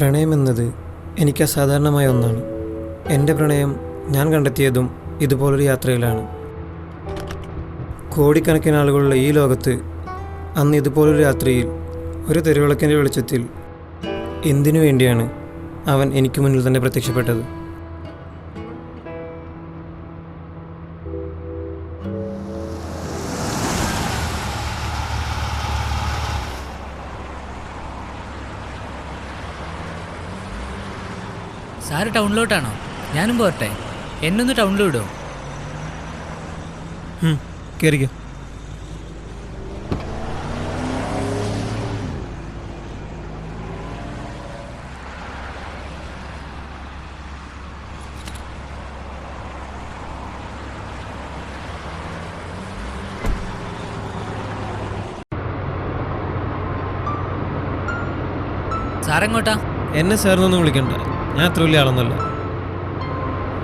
പ്രണയമെന്നത് എനിക്ക് അസാധാരണമായ ഒന്നാണ്. എന്റെ പ്രണയം ഞാൻ കണ്ടെത്തിയതും ഇതുപോലൊരു യാത്രയിലാണ്. കോടിക്കണക്കിന് ആളുകളുള്ള ഈ ലോകത്ത് അന്ന് ഇതുപോലൊരു രാത്രിയിൽ ഒരു തെരുവിളക്കിന്റെ വെളിച്ചത്തിൽ എന്തിനു വേണ്ടിയാണ് അവൻ എനിക്ക് മുന്നിൽ തന്നെ പ്രത്യക്ഷപ്പെട്ടത്? സാറ് ടൗണിലോട്ടാണോ? ഞാനും പോരട്ടെ. എന്നൊന്ന് ടൗണിൽ വിടുമോ കയറിക്കോ സാറെങ്ങോട്ടാ? എന്നെ സാറിനൊന്നും വിളിക്കണ്ട. ഞാൻ അത്ര വലിയ ആളൊന്നുമല്ല.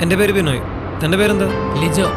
എന്റെ പേര് ബിനോയ്. തന്റെ പേരെന്താ? ലിജോ.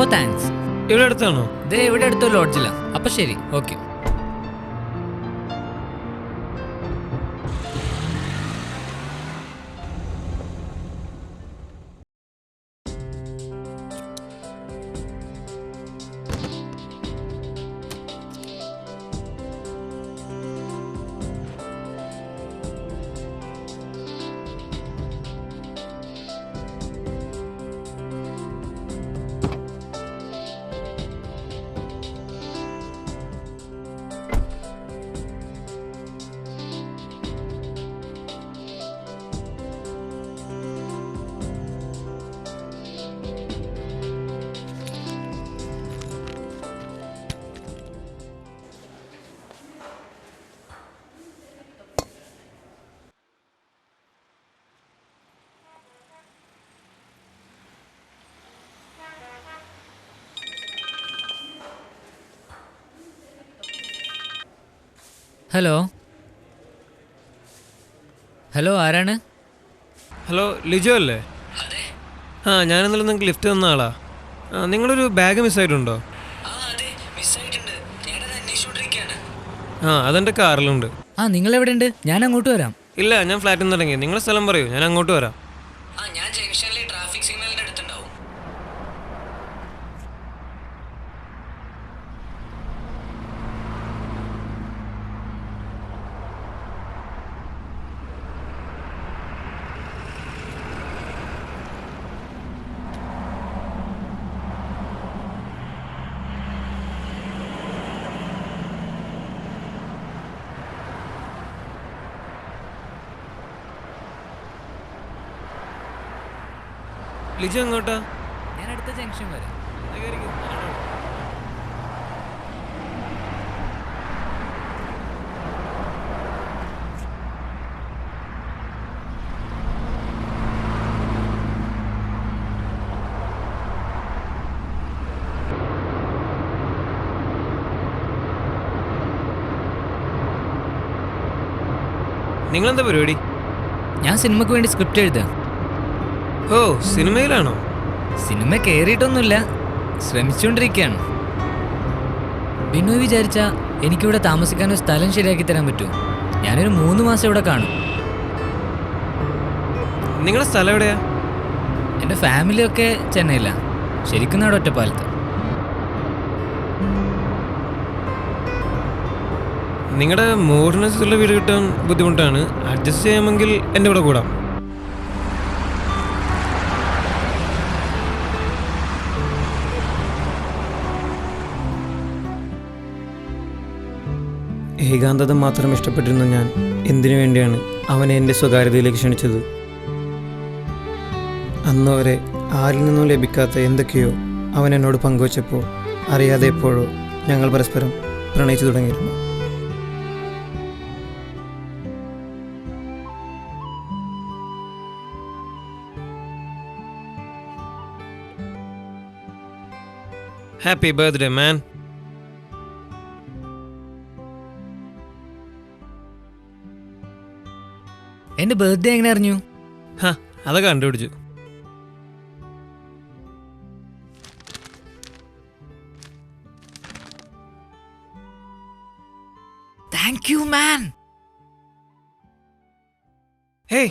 അപ്പോൾ താങ്ക്സ് ഇവിടെ അടുത്താണോ ദേ ഇവിടെ അടുത്ത ലോഡ്ജിലാണ് അപ്പോൾ ശരി. Okay hello. ഹലോ ആരാണ്? ഹലോ ലിജോ അല്ലേ? ആ ഞാൻ ഇന്നലെ നിങ്ങൾക്ക് ലിഫ്റ്റ് തന്ന ആളാ. ആ നിങ്ങളൊരു ബാഗ് മിസ്സായിട്ടുണ്ടോ? ആ അതെന്റെ കാറിലുണ്ട് ആ നിങ്ങൾ എവിടെ ഉണ്ട് ഞാൻ അങ്ങോട്ട് വരാം. ഇല്ല ഞാൻ ഫ്ലാറ്റിൽ നിന്ന് ഇറങ്ങി. നിങ്ങളുടെ സ്ഥലം പറയൂ ഞാൻ അങ്ങോട്ട് വരാം. ലിജോ എങ്ങോട്ടാ? ഞാൻ അടുത്ത ജംഗ്ഷൻ വരാം. നിങ്ങളെന്താ പരിപാടി? ഞാൻ സിനിമയ്ക്ക് വേണ്ടി സ്ക്രിപ്റ്റ് എഴുതുക ഓ സിനിമയിലാണോ? സിനിമ കയറിയിട്ടൊന്നുമില്ല ശ്രമിച്ചുകൊണ്ടിരിക്കുകയാണ് ബിനു വിചാരിച്ച എനിക്കിവിടെ താമസിക്കാൻ ഒരു സ്ഥലം ശരിയാക്കി തരാൻ പറ്റുമോ ഞാനൊരു മൂന്ന് മാസം ഇവിടെ കാണും. നിങ്ങളുടെ സ്ഥലം എവിടെയാ? എന്റെ ഫാമിലിയൊക്കെ ചെന്നൈയിലാണ് ശരിക്കും നാട് ഒറ്റപ്പാലത്ത്. നിങ്ങളുടെ മോഡേണൈസ്ഡുള്ള വീട് കിട്ടാൻ ബുദ്ധിമുട്ടാണ്. അഡ്ജസ്റ്റ് ചെയ്യാമെങ്കിൽ എന്റെ കൂടെ കൂടാം. ഏകാന്തത മാത്രം ഇഷ്ടപ്പെട്ടിരുന്ന ഞാൻ എന്തിനു വേണ്ടിയാണ് അവനെ എന്റെ സ്വകാര്യതയിലേക്ക് ക്ഷണിച്ചത്? അന്ന് വരെ ആരിൽ നിന്നും ലഭിക്കാത്ത എന്തൊക്കെയോ അവൻ എന്നോട് പങ്കുവച്ചപ്പോൾ അറിയാതെ എപ്പോഴോ ഞങ്ങൾ പരസ്പരം പ്രണയിച്ചു തുടങ്ങിയിരുന്നു. ഹാപ്പി ബർത്ത്ഡേ മാൻ എന്റെ ബർത്ത്ഡേ എങ്ങനെ അറിഞ്ഞു? ഹാ അതൊക്കെ കണ്ടുപിടിച്ചു. Thank you man hey.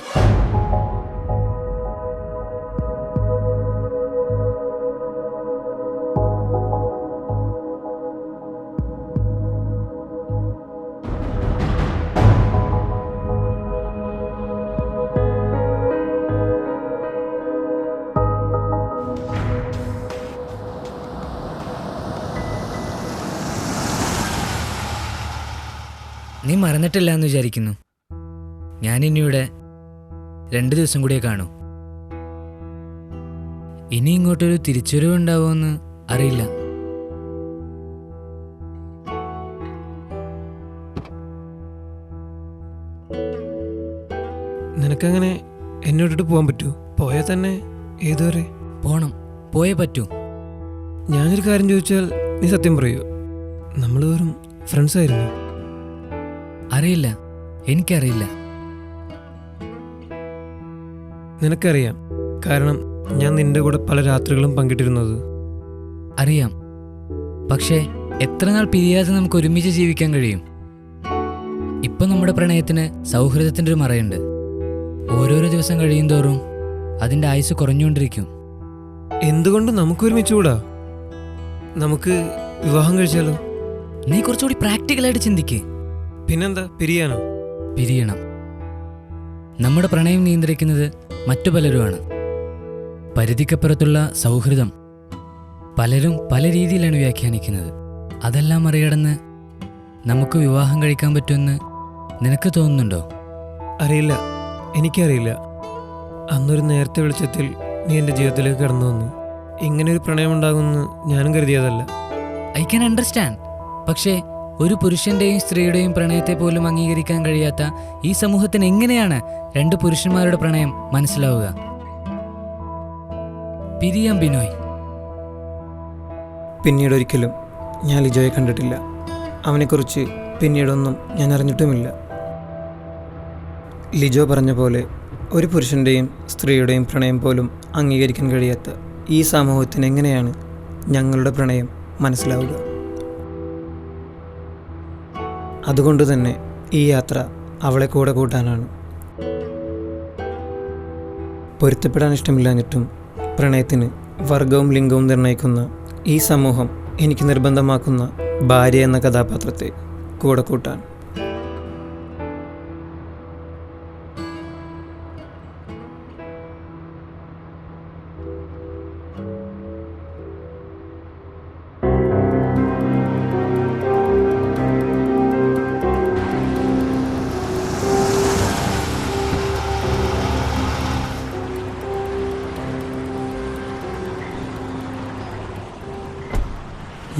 നീ മറന്നിട്ടില്ല എന്ന് വിചാരിക്കുന്നു. ഞാൻ ഇനിയുടെ രണ്ട് ദിവസം കൂടിയേ കാണൂ. ഇനി ഇങ്ങോട്ടൊരു തിരിച്ചുവരവ് ഉണ്ടാവുമെന്ന് അറിയില്ല. നിനക്കങ്ങനെ എന്നോട്ടിട്ട് പോകാൻ പറ്റൂ പോയാൽ തന്നെ ഏതുവരെ പോണം. പോയേ പറ്റൂ. ഞാനൊരു കാര്യം ചോദിച്ചാൽ നീ സത്യം പറയൂ? നമ്മൾ വെറും ഫ്രണ്ട്സ് ആയിരുന്നു. അറിയില്ല. എനിക്കറിയില്ല. നിനക്കറിയാം. കാരണം ഞാൻ നിന്റെ കൂടെ പല രാത്രികളും പങ്കിട്ടിരുന്നത്. അറിയാം. പക്ഷേ എത്ര നാൾ പിരിയാതെ നമുക്ക് ഒരുമിച്ച് ജീവിക്കാൻ കഴിയും? ഇപ്പം നമ്മുടെ പ്രണയത്തിന് സൗഹൃദത്തിന്റെ ഒരു മറയുണ്ട്. ഓരോരോ ദിവസം കഴിയും തോറും അതിന്റെ ആയുസ് കുറഞ്ഞുകൊണ്ടിരിക്കും. എന്തുകൊണ്ട് നമുക്ക് ഒരുമിച്ച് കൂടാ നമുക്ക് വിവാഹം കഴിച്ചാലോ? നീ കുറച്ചുകൂടി പ്രാക്ടിക്കലായിട്ട് ചിന്തിക്ക്. പിന്നെന്താ? പിരിയാനോ? പിരിയണം. നമ്മുടെ പ്രണയം നിയന്ത്രിക്കുന്നത് മറ്റു പലരുമാണ്. പരിധിക്കപ്പുറത്തുള്ള സൗഹൃദം പലരും പല രീതിയിലാണ് വ്യാഖ്യാനിക്കുന്നത്. അതെല്ലാം മറികടന്ന് നമുക്ക് വിവാഹം കഴിക്കാൻ പറ്റുമെന്ന് നിനക്ക് തോന്നുന്നുണ്ടോ? അറിയില്ല. എനിക്കറിയില്ല. അന്നൊരു നേരത്തെ വെളിച്ചത്തിൽ നീ എന്റെ ജീവിതത്തിലേക്ക് കടന്നു വന്നു. ഇങ്ങനെ ഒരു പ്രണയം ഉണ്ടാകുമെന്ന് ഞാനും കരുതിയതല്ല. ഐ ക്യാൻ അണ്ടർസ്റ്റാൻഡ് പക്ഷേ ഒരു പുരുഷന്റെയും സ്ത്രീയുടെയും പ്രണയത്തെ പോലും അംഗീകരിക്കാൻ കഴിയാത്ത ഈ സമൂഹത്തിന് എങ്ങനെയാണ് രണ്ട് പുരുഷന്മാരുടെ പ്രണയം മനസ്സിലാവുക? പിരിയം ബിനോയ്. പിന്നീട് ഒരിക്കലും ഞാൻ ലിജോയെ കണ്ടിട്ടില്ല. അവനെക്കുറിച്ച് പിന്നീടൊന്നും ഞാൻ അറിഞ്ഞിട്ടുമില്ല. ലിജോ പറഞ്ഞ പോലെ ഒരു പുരുഷന്റെയും സ്ത്രീയുടെയും പ്രണയം പോലും അംഗീകരിക്കാൻ കഴിയാത്ത ഈ സമൂഹത്തിന് എങ്ങനെയാണ് ഞങ്ങളുടെ പ്രണയം മനസ്സിലാവുക? അതുകൊണ്ട് തന്നെ ഈ യാത്ര അവളെ കൂടെ കൂട്ടാനാണ്. പൊരുത്തപ്പെടാൻ ഇഷ്ടമില്ലാഞ്ഞിട്ടും പ്രണയത്തിന് വർഗവും ലിംഗവും നിർണയിക്കുന്ന ഈ സമൂഹം എനിക്ക് നിർബന്ധമാക്കുന്ന ഭാര്യ എന്ന കഥാപാത്രത്തെ കൂടെ കൂട്ടാൻ.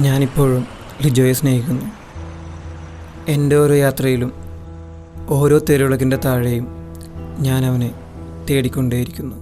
ഞാനിപ്പോഴും ലിജോയെ സ്നേഹിക്കുന്നു. എന്റെ ഓരോ യാത്രയിലും ഓരോ തെരുവിളക്കിന്റെ താഴെയും ഞാൻ അവനെ തേടിക്കൊണ്ടേയിരിക്കുന്നു.